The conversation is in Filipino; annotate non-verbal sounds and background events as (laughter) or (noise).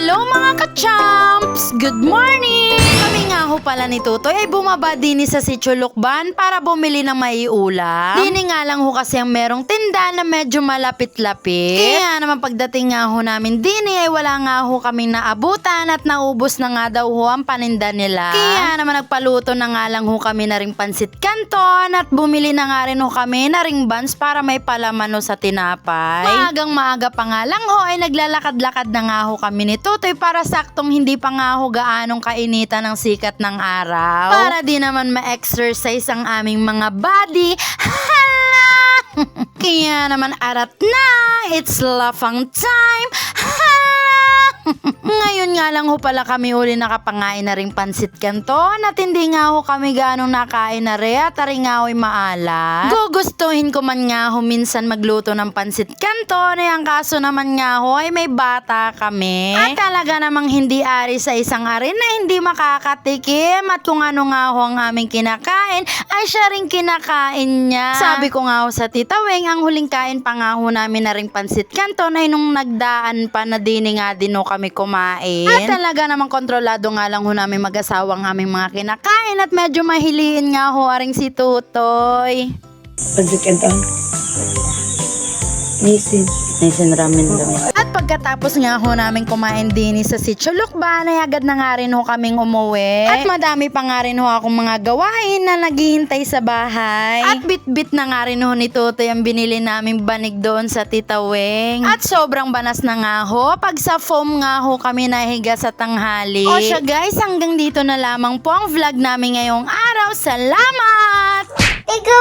Hello mga ka-champs! Good morning! Kami pala ni Tutoy ay bumaba din sa Sitio Lukban para bumili ng maiulam. Dini nga lang ho kasi ang merong tinda na medyo malapit-lapit. Kaya naman pagdating nga ho namin dini ay wala nga ho kaming naabutan at naubos na nga daw ho ang paninda nila. Kaya naman nagpaluto na nga lang ho kami na ring pansit canton at bumili na nga rin ho kami na ring buns para may palaman ho sa tinapay. Maagang maaga pa nga lang ho ay naglalakad-lakad na nga ho kami ni Tutoy para saktong hindi pa nga ho gaanong kainitan ng sikat ng araw. Para di naman ma-exercise ang aming mga body. Hala! (laughs) Kaya naman arat na, it's lafang time. Hala! (laughs) Ngayon nga lang ho pala kami uli nakapangain na ring pansit kanton at hindi nga ho kami ganong nakain na re at ari nga ho'y maalat. Gugustuhin ko man nga ho minsan magluto ng pansit kanton eh ang kaso naman nga ho ay may bata kami. At talaga namang hindi ari sa isang ari na hindi makakatikim at kung ano nga ho ang aming kinakain ay siya rin kinakain niya. Sabi ko nga ho sa tita Weng ang huling kain pa nga ho namin na ring pansit kanton ay nung nagdaan pa na dini nga din ho kami kumain. At talaga namang kontrolado nga lang ho namin mag-asawang aming mga kinakain at medyo mahiliin nga ho aring si Tutoy. Pansit Canton. Nisin. Nisin ramen dami. At pagkatapos nga ho namin kumain din sa Sitio Lukban, ay agad na nga rin ho kaming umuwi. At madami pa nga rin ho akong mga gawain na naghihintay sa bahay. At bit-bit na nga rin ho ni Totoy ang binili naming banig doon sa Tita Weng. At sobrang banas na nga ho, pag sa foam nga ho kami nahiga sa tanghali. O siya guys, hanggang dito na lamang po ang vlog namin ngayong araw. Salamat! Thank you